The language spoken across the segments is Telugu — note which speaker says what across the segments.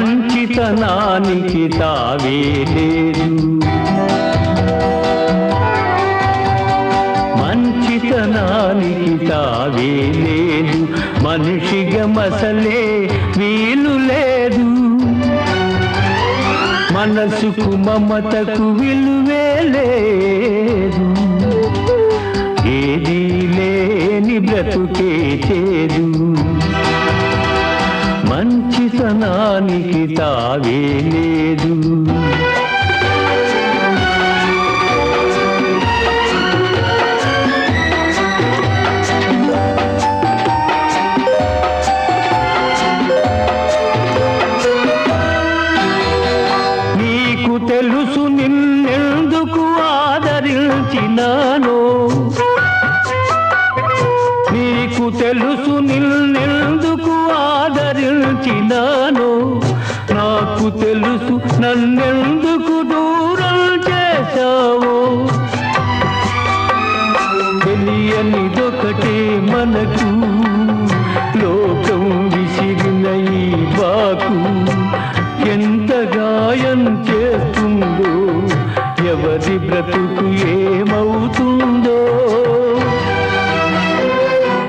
Speaker 1: మంచితనానికి తావే లేదు. మంచితనానికి తావే లేదు మనిషిగా మసలే వీలు లేదు. మనసుకు మమతకు విలువే లేదు. ఏదీ లేని బ్రతుకే చేదు. మంచితనానికి తావే లేదు. నీకు తెలుసు నిన్నెందుకు ఆదరించినానో? నీకు తెలుసు నిన్నెందుకు ఆదరించినానో నాకు తెలుసు నన్నెందుకు దూరం చేశావో? తెలియనిదొకటే మనకు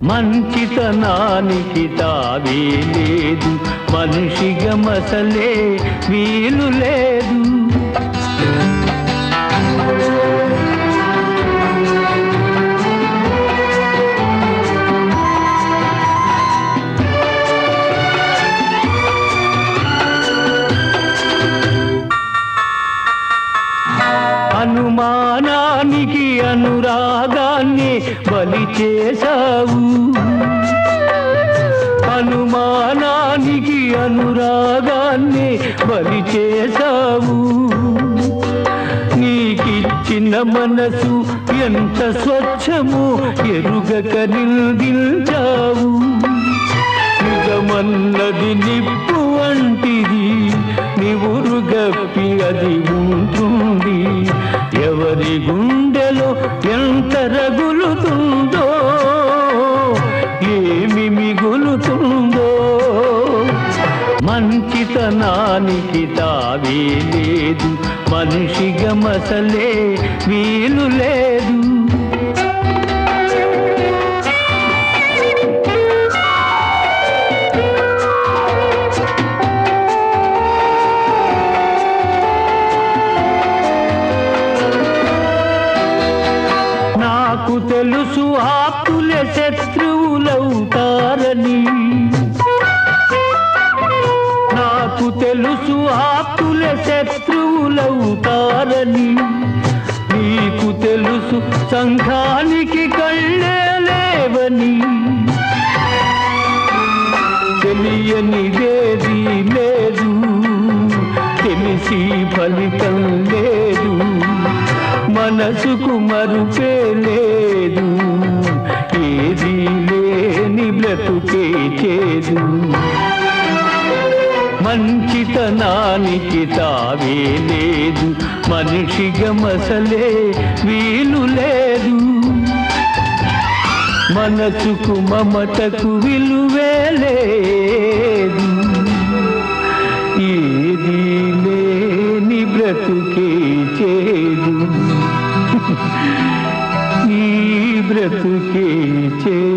Speaker 1: మంచితనానికి తావే లేదు. మనిషిగా మసలే వీలు లేదు. అనుమానానికి అనురా బలి చేశావు. అనుమానానికి అనురాగాన్ని బలి చేశావు. నీకిచ్చిన మనసు ఎంత స్వచ్ఛము ఎరుగక నిందించావు. నిజమన్నది నిప్పు వంటిది నివురుగప్పి అది ఉంటుంది. ఎవరి గుండె ఎంత రగులుతుందో ఏమి మిగులుతుందో. మంచితనానికి తావే లేదు మనిషిగా మసలే వీలు నాకు తెలుసు ఆపుల శత్రువులవుతారని. నాకు తెలుసు ఆపుల శత్రువులవుతారని. నీకు తెలుసు సంఘానికి కళ్ళే లేవని. తెలియనిదేది లేదు తెలిసి ఫలితం లేదు. మనసుకు మరుపే లేదు. చేదు మంచితనానికి తావే లేదు. మనిషిగా మసలే వీలు లేదు. మనసుకు మమతకు విలువే లేదు. ఏది లేని బ్రతుకే చేదు. ఈ బ్రతుకే చే